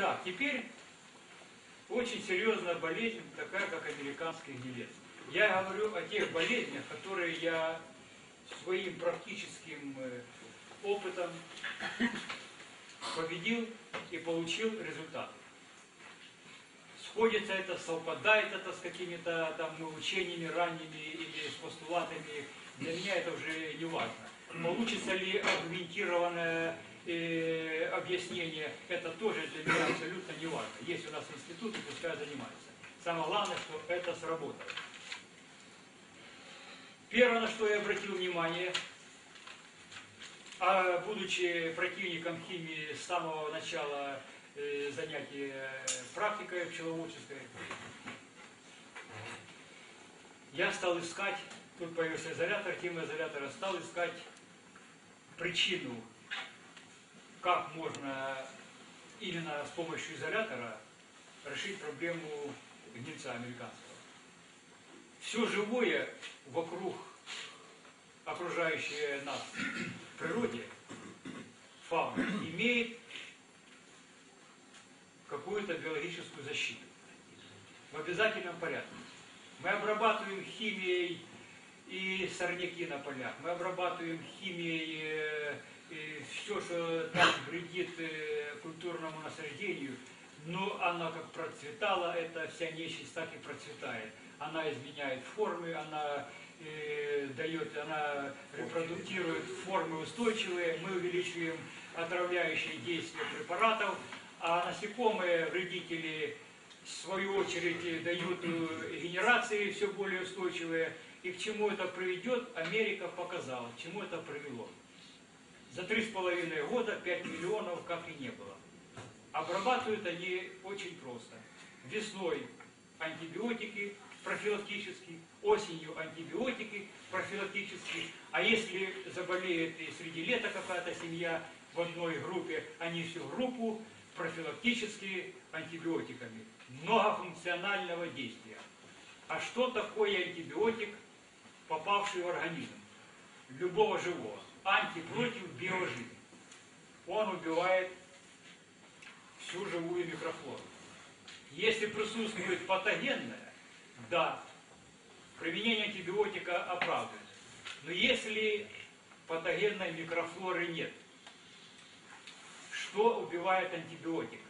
Так, теперь очень серьезная болезнь, такая как американский гнилец. Я говорю о тех болезнях, которые я своим практическим э, опытом победил и получил результаты. Сходится это, совпадает это с какими-то там учениями ранними или с постулатами, для меня это уже не важно. Получится ли аргументированное э, объяснение, это тоже для меня абсолютно не важно. Есть у нас институты, пускай занимаются. Самое главное, что это сработало. Первое, на что я обратил внимание, а будучи противником химии с самого начала э, занятия практикой пчеловодческой, я стал искать, тут появился изолятор, тема изолятора, стал искать причину, как можно именно с помощью изолятора решить проблему гнильца американского. Все живое вокруг окружающее нас в природе, фауна, имеет какую-то биологическую защиту. В обязательном порядке. Мы обрабатываем химией и сорняки на полях, мы обрабатываем химией э, все, что там вредит э, культурному насаждению, но она как процветала, эта вся нечисть так и процветает. Она изменяет формы, она э, дает, она репродуктирует формы устойчивые, мы увеличиваем отравляющие действия препаратов, а насекомые, вредители, в свою очередь, дают э, генерации все более устойчивые. И к чему это приведет, Америка показала, к чему это привело. За три с половиной года 5 миллионов как и не было. Обрабатывают они очень просто. Весной антибиотики профилактические, осенью антибиотики профилактические, а если заболеет и среди лета какая-то семья в одной группе, они всю группу профилактически антибиотиками многофункционального действия. А что такое антибиотик, попавший в организм любого живого? Антипротив биожидный. Он убивает всю живую микрофлору. Если присутствует патогенная, да, применение антибиотика оправдывается. Но если патогенной микрофлоры нет, что убивает антибиотик?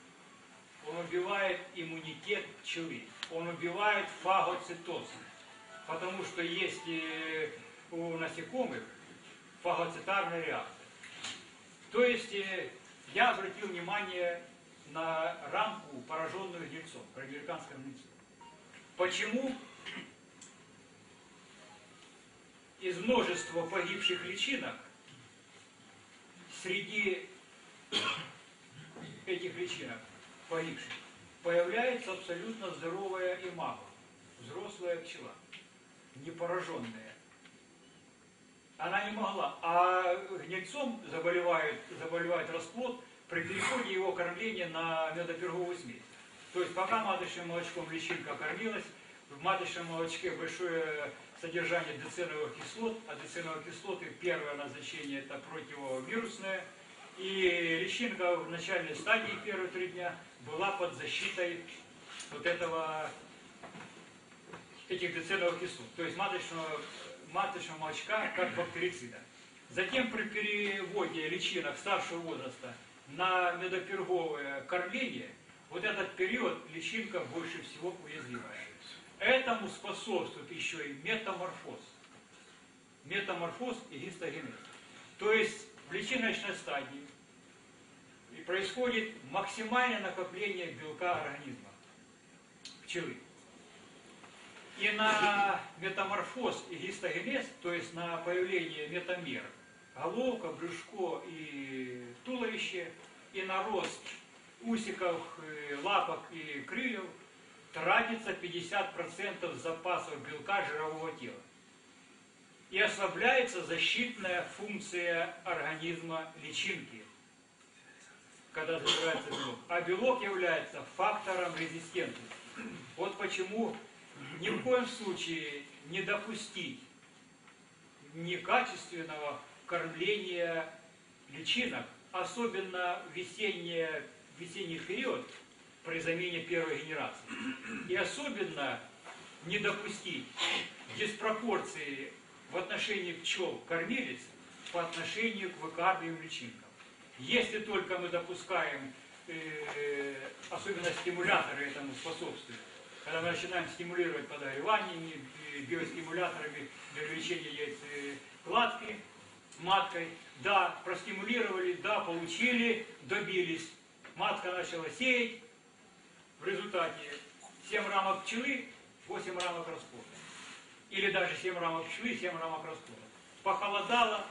Он убивает иммунитет пчелы, он убивает фагоцитоз, потому что есть э, у насекомых фагоцитарная реакция. То есть э, я обратил внимание на рамку, пораженную гнильцом, про американское гнильцо. Почему из множества погибших личинок среди этих личинок погибших появляется абсолютно здоровая имага, взрослая пчела, не пораженная. Она не могла. А гнильцом заболевает, заболевает расплод при переходе его кормления на медоперговую смесь. То есть пока маточным молочком личинка кормилась, в маточном молочке большое содержание дециновых кислот, а дециновые кислоты первое назначение это противовирусное, и личинка в начальной стадии первые три дня была под защитой вот этого этих дециновых кислот, то есть маточного, маточного молочка как бактерицида. Затем при переводе личинок старшего возраста на медоперговое кормление, вот этот период личинка больше всего уязвимая. Этому способствует еще и метаморфоз. Метаморфоз и гистогенез. То есть в личиночной стадии происходит максимальное накопление белка организма, пчелы. И на метаморфоз и гистогенез, то есть на появление метамер, головка, брюшко и туловище, и на рост усиков, лапок и крыльев тратится 50% запасов белка жирового тела. И ослабляется защитная функция организма личинки, когда забирается белок. А белок является фактором резистентности. Вот почему ни в коем случае не допустить некачественного кормления личинок, особенно весеннее весенний период при замене первой генерации. И особенно не допустить диспропорции в отношении пчел-кормилец по отношению к выкармливаемым личинкам. Если только мы допускаем, э, особенно стимуляторы этому способствуют, когда мы начинаем стимулировать подогреваниями, э, биостимуляторами для увеличения яйцекладки маткой, да, простимулировали, да, получили, добились. Матка начала сеять, в результате 7 рамок пчелы, 8 рамок расплода. Или даже 7 рамок пчелы, 7 рамок расплода. Похолодало,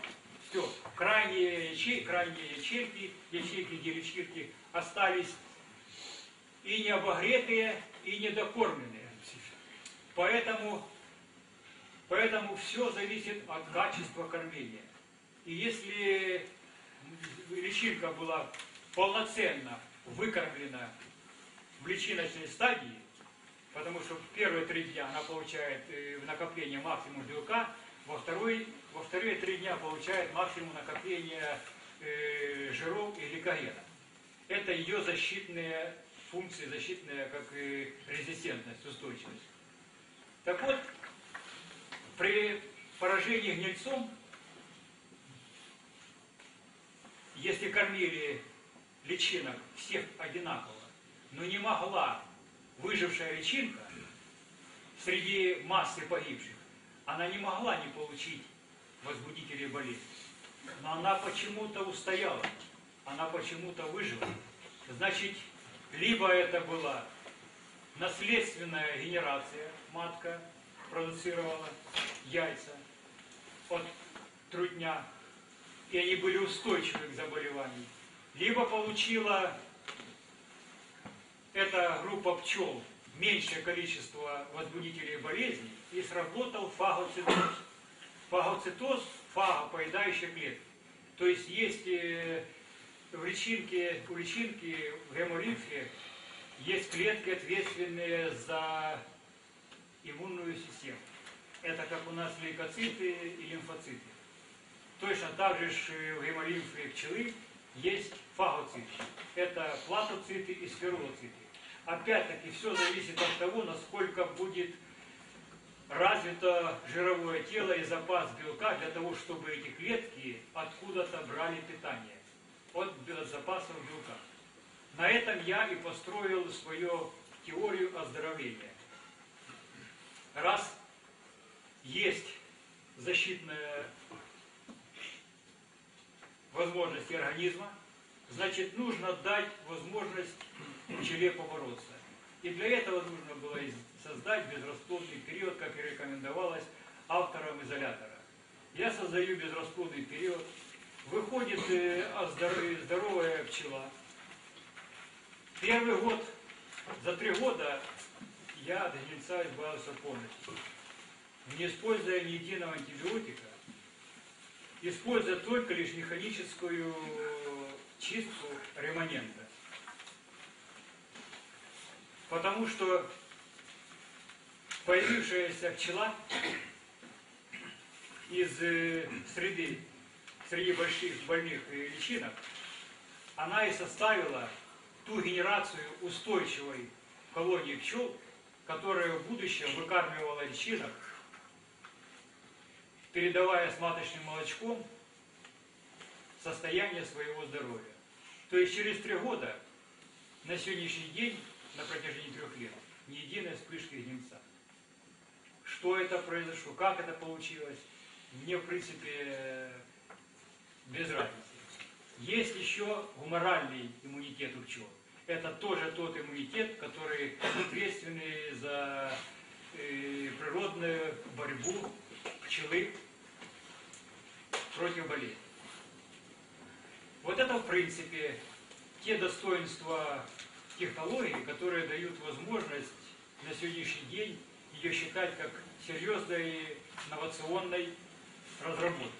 все, крайние ячейки, крайние ячейки, ячейки, где личинки остались и не обогретые, и недокормленные. Поэтому, поэтому все зависит от качества кормления. И если личинка была полноценно выкормлена в личиночной стадии, потому что первые три дня она получает э, накопление максимум белка, во, второй, во вторые три дня получает максимум накопления э, жиров и гликогена. Это ее защитные функции, защитная как и резистентность, устойчивость. Так вот, при поражении гнильцом, если кормили личинок всех одинаково, но не могла выжившая личинка среди массы погибших, она не могла не получить возбудителей болезни. Но она почему-то устояла, она почему-то выжила. Значит, либо это была наследственная генерация, матка продуцировала яйца от трудня, и они были устойчивы к заболеванию. Либо получила эта группа пчел меньшее количество возбудителей болезней и сработал фагоцитоз. Фагоцитоз – фагопоедающая клетка. То есть есть э, в личинке, у личинки в гемолимфе есть клетки, ответственные за иммунную систему. Это как у нас лейкоциты и лимфоциты. Точно так же в гемолимфе пчелы есть фагоциты. Это платоциты и сферулоциты. Опять-таки все зависит от того, насколько будет развито жировое тело и запас белка для того, чтобы эти клетки откуда-то брали питание от запасов белка. На этом я и построил свою теорию оздоровления. Раз есть защитная возможность организма, значит нужно дать возможность пчеле побороться. И для этого нужно было создать безрасплодный период, как и рекомендовалось автором изолятора. Я создаю безрасплодный период, выходит э, здоровая пчела. Первый год, за три года я от гнильца избавился полностью. Не используя ни единого антибиотика, используя только лишь механическую чистку реманента. Потому что появившаяся пчела из э, среды, среди больших больных личинок, она и составила ту генерацию устойчивой колонии пчел, которая в будущем выкармливала личинок, передавая с маточным молочком состояние своего здоровья. То есть через три года на сегодняшний день на протяжении трех лет. Ни единой вспышки гнильца. Что это произошло, как это получилось, мне, в принципе, без разницы. Есть еще гуморальный иммунитет у пчел. Это тоже тот иммунитет, который ответственный за э, природную борьбу пчелы против болезни. Вот это, в принципе, те достоинства технологии, которые дают возможность на сегодняшний день ее считать как серьезной инновационной разработкой.